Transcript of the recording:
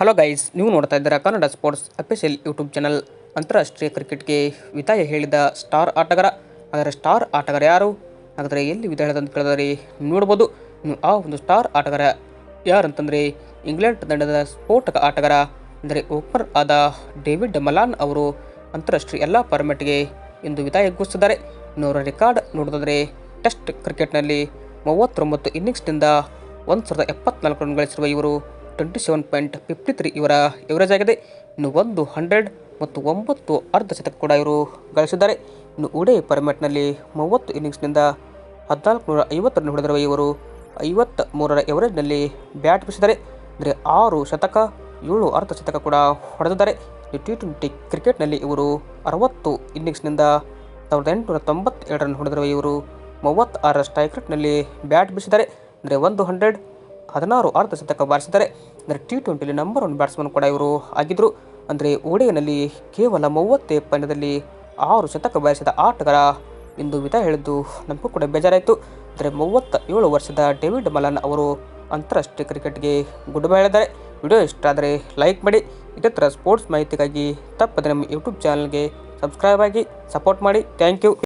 Hello guys ನೀವು ನೋಡ್ತಾ ಇದ್ದೀರಾ Kannada sports official YouTube channel ಅಂತಾರಾಷ್ಟ್ರೀಯ ಕ್ರಿಕೆಟ್ಗೆ ವಿತಾಯ ಹೇಳಿದ ಸ್ಟಾರ್ ಆಟಗಾರ. ಅದರ ಸ್ಟಾರ್ ಆಟಗಾರ ಯಾರು? ಹಾಗಾದರೆ ಎಲ್ಲಿ ವಿದಾಯ ಅಂತ ಕೇಳಿದರೆ ನೋಡ್ಬೋದು. ಆ ಒಂದು ಸ್ಟಾರ್ ಆಟಗಾರ ಯಾರಂತಂದರೆ ಇಂಗ್ಲೆಂಡ್ ತಂಡದ ಸ್ಫೋಟಕ ಆಟಗಾರ, ಅಂದರೆ ಓಪನರ್ ಆದ ಡೇವಿಡ್ ಮಲಾನ್ ಅವರು ಅಂತಾರಾಷ್ಟ್ರೀಯ ಎಲ್ಲ ಫಾರ್ಮೆಟ್ಗೆ ಇಂದು ವಿತಾಯ ಘೋಷಿಸಿದ್ದಾರೆ. ಇನ್ನು ಅವರ ರೆಕಾರ್ಡ್ ನೋಡೋದಾದರೆ ಟೆಸ್ಟ್ ಕ್ರಿಕೆಟ್ನಲ್ಲಿ ಮೂವತ್ತೊಂಬತ್ತು ಇನ್ನಿಂಗ್ಸ್ನಿಂದ ಒಂದು ಸಾವಿರದ ಎಪ್ಪತ್ನಾಲ್ಕು ರನ್ ಗಳಿಸಿರುವ ಇವರು twenty seven point fifty three ಇವರ ಎವರೇಜ್ ಆಗಿದೆ. ಇನ್ನು ಒಂದು ಹಂಡ್ರೆಡ್ ಮತ್ತು ಒಂಬತ್ತು ಅರ್ಧ ಶತಕ ಕೂಡ ಇವರು ಗಳಿಸಿದ್ದಾರೆ. ಇನ್ನು ಉಡೇ ಫಾರ್ಮ್ಯಾಟ್ನಲ್ಲಿ ಮೂವತ್ತು ಇನ್ನಿಂಗ್ಸ್ನಿಂದ ಹದಿನಾಲ್ಕು ನೂರ ಐವತ್ತರನ್ನು ರನ್ ಹೊಡೆದಿರುವ ಇವರು ಐವತ್ತ ಮೂರರ ಎವರೇಜ್ನಲ್ಲಿ ಬ್ಯಾಟ್ ಬೀಸಿದ್ದಾರೆ. ಅಂದರೆ ಆರು ಶತಕ, ಏಳು ಅರ್ಧ ಶತಕ ಕೂಡ ಹೊಡೆದಿದ್ದಾರೆ. ಟಿ ಟ್ವೆಂಟಿ ಕ್ರಿಕೆಟ್ನಲ್ಲಿ ಇವರು ಅರವತ್ತು ಇನ್ನಿಂಗ್ಸ್ನಿಂದ ಸಾವಿರದ ಎಂಟುನೂರ ತೊಂಬತ್ತೆರಡರನ್ನು ರನ್ ಹೊಡೆದಿರುವ ಇವರು ಮೂವತ್ತಾರರ ಸ್ಟ್ರೈಕ್ ರೇಟ್ನಲ್ಲಿ ಬ್ಯಾಟ್ ಬೀಸಿದ್ದಾರೆ. ಅಂದರೆ ಒಂದು ಹಂಡ್ರೆಡ್ ಹದಿನಾರು ಅರ್ಧ ಶತಕ ಬಾರಿಸಿದ್ದಾರೆ. ಅಂದರೆ ಟಿ ಟ್ವೆಂಟಿಲಿ ನಂಬರ್ ಒನ್ ಬ್ಯಾಟ್ಸ್ಮನ್ ಕೂಡ ಇವರು ಆಗಿದ್ದರು ಅಂದರೆ ಓಡೆಯಲ್ಲಿ ಕೇವಲ ಮೂವತ್ತೇ ಪಂದ್ಯದಲ್ಲಿ ಆರು ಶತಕ ಬಾರಿಸಿದ ಆಟಗಾರ ಎಂದು ವಿತ ಹೇಳಿದ್ದು ನಮಗೂ ಕೂಡ ಬೇಜಾರಾಯಿತು. ಅಂದರೆ ಮೂವತ್ತ ಏಳು ವರ್ಷದ ಡೇವಿಡ್ ಮಲನ್ ಅವರು ಅಂತಾರಾಷ್ಟ್ರೀಯ ಕ್ರಿಕೆಟ್ಗೆ ಗುಡ್ ಬೈ ಹೇಳಿದ್ದಾರೆ ವಿಡಿಯೋ ಇಷ್ಟ ಆದರೆ ಲೈಕ್ ಮಾಡಿ. ಇದೇ ಥರ ಸ್ಪೋರ್ಟ್ಸ್ ಮಾಹಿತಿಗಾಗಿ ತಪ್ಪದೆ ನಮ್ಮ ಯೂಟ್ಯೂಬ್ ಚಾನಲ್ಗೆ ಸಬ್ಸ್ಕ್ರೈಬ್ ಆಗಿ ಸಪೋರ್ಟ್ ಮಾಡಿ. Thank you